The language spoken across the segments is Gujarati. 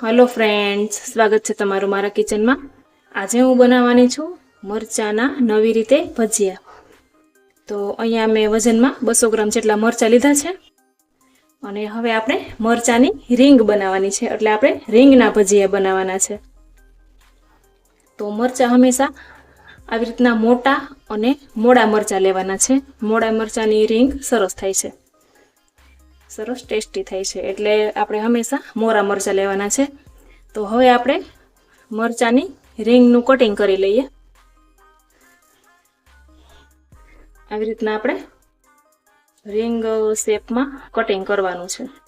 હલો ફ્રેન્ડ્સ સ્વાગત છે તમારું મારા કિચનમાં આજે હું બનાવવાની છું મરચાના નવી રીતે ભજીયા. તો અહીંયા મેં વજનમાં બસો ગ્રામ જેટલા મરચાં લીધા છે. અને હવે આપણે મરચાની રીંગ બનાવવાની છે. એટલે આપણે રીંગના ભજીયા બનાવવાના છે. તો મરચાં હંમેશા આવી રીતના મોટા અને મોડા મરચાં લેવાના છે. મોડા મરચાંની રીંગ સરસ થાય છે. સરસ ટેસ્ટી થાય છે. એટલે આપણે હંમેશા મોરા મરચાં લેવાના છે. તો હવે આપણે મરચાંની રીંગનું કટિંગ કરી લઈએ. આવી રીતના આપણે રીંગ શેપમાં કટિંગ કરવાનું છે.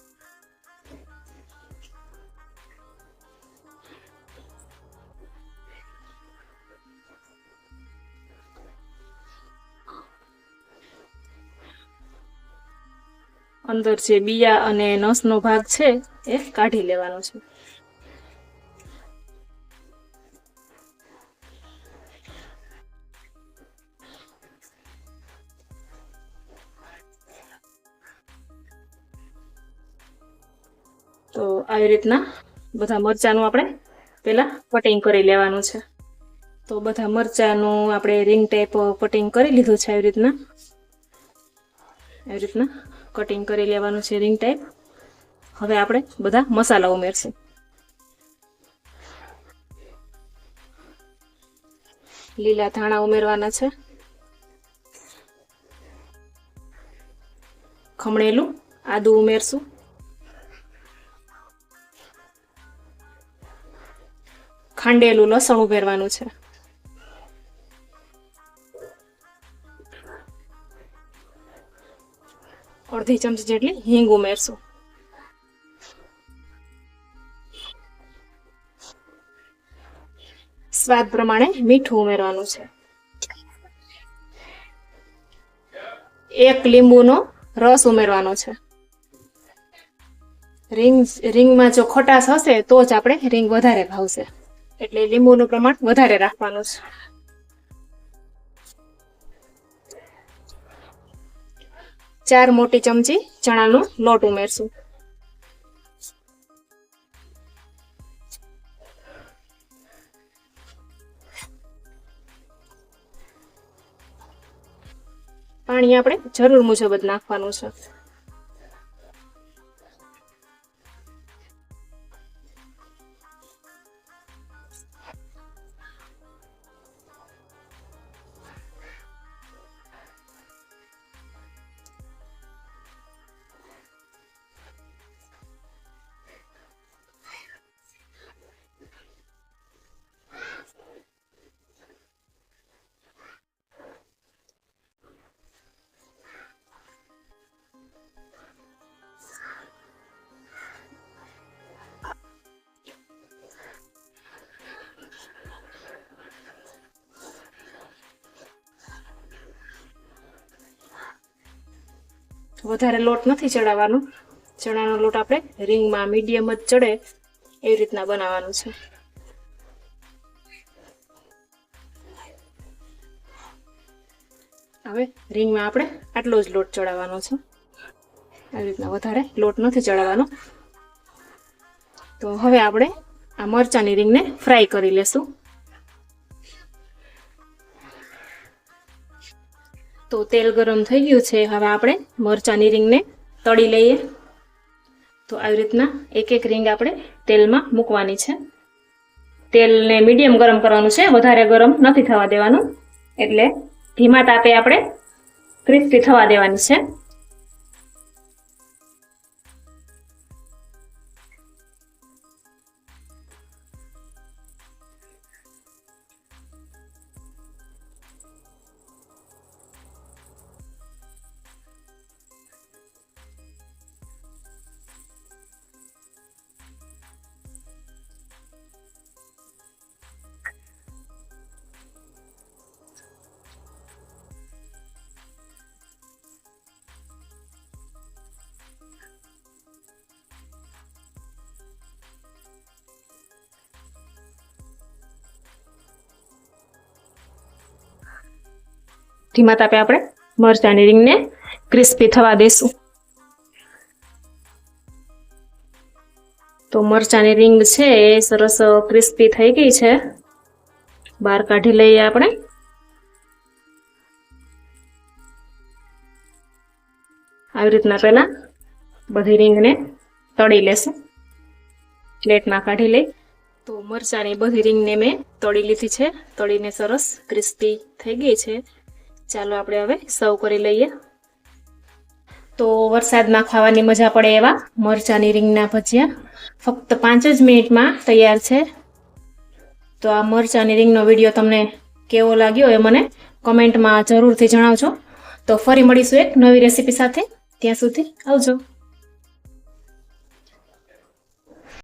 અંદર જે બિયા અને નસનો ભાગ છે, એ કાઢી લેવાનો છે. તો આવી રીતના બધા મરચાંનું આપણે પહેલાં કટિંગ કરી લેવાનું છે. તો બધા મરચાંનું આપણે રિંગ ટાઈપ કટિંગ કરી લીધું છે આવી રીતના. આવી રીતના. કટિંગ કરી લેવાનું છે રિંગ ટાઈપ હવે આપણે બધા મસાલા ઉમેરશું. લીલા ધાણા ઉમેરવાના છે. ખમણેલું આદુ ઉમેરશું. ખાંડેલું લસણ ઉમેરવાનું છે. અડધી ચમચી જેટલી હિંગ ઉમેરશું. સ્વાદ પ્રમાણે મીઠું ઉમેરવાનું છે. એક લીંબુનો રસ ઉમેરવાનો છે. રીંગ, રીંગમાં જો ખટાશ હશે તો જ આપણે રીંગ વધારે ભાવશે. એટલે લીંબુનું પ્રમાણ વધારે રાખવાનું છે. ચાર મોટી ચમચી ચણાનો લોટ ઉમેરશું. પાણી આપણે જરૂર મુજબ જ નાખવાનું છે. વધારે લોટ નથી ચડાવવાનો. ચણાનો લોટ આપણે રીંગમાં મીડિયમ જ ચડે એવી રીતના બનાવવાનું છે. હવે રીંગમાં આપણે આટલો જ લોટ ચડાવવાનો છે. આવી રીતના વધારે લોટ નથી ચડાવવાનો. તો હવે આપણે આ મરચાંની રીંગને ફ્રાય કરી લેશું. તો તેલ ગરમ થઈ ગયું છે. હવે આપણે મરચાંની રીંગને તળી લઈએ. તો આવી રીતના એક એક રીંગ આપણે તેલમાં મૂકવાની છે. તેલને મીડિયમ ગરમ કરવાનું છે. વધારે ગરમ નથી થવા દેવાનું. એટલે ધીમા તાપે આપણે ક્રિસ્પી થવા દેવાની છે. ધીમા તાપે આપણે મરચાની રીંગને ક્રિસ્પી થવા દેશું. તો મરચાંની રીંગ છે એ સરસ ક્રિસ્પી થઈ ગઈ છે. બહાર કાઢી લઈએ આપણે. આવી રીતના પહેલા બધી રીંગને તળી લેશું. પ્લેટમાં કાઢી લઈ. તો મરચાંની બધી રીંગને મેં તળી લીધી છે. તળીને સરસ ક્રિસ્પી થઈ ગઈ છે. ચાલો આપણે હવે સર્વ કરી લઈએ. તો વરસાદમાં ખાવાની મજા પડે એવા મરચાંની રીંગના ભજીયા. ફક્ત પાંચ જ મિનિટમાં તૈયાર છે. તો આ મરચાંની રીંગનો વીડિયો તમને કેવો લાગ્યો એ મને કમેન્ટમાં જરૂરથી જણાવજો. તો ફરી મળીશું એક નવી રેસીપી સાથે. ત્યાં સુધી આવજો.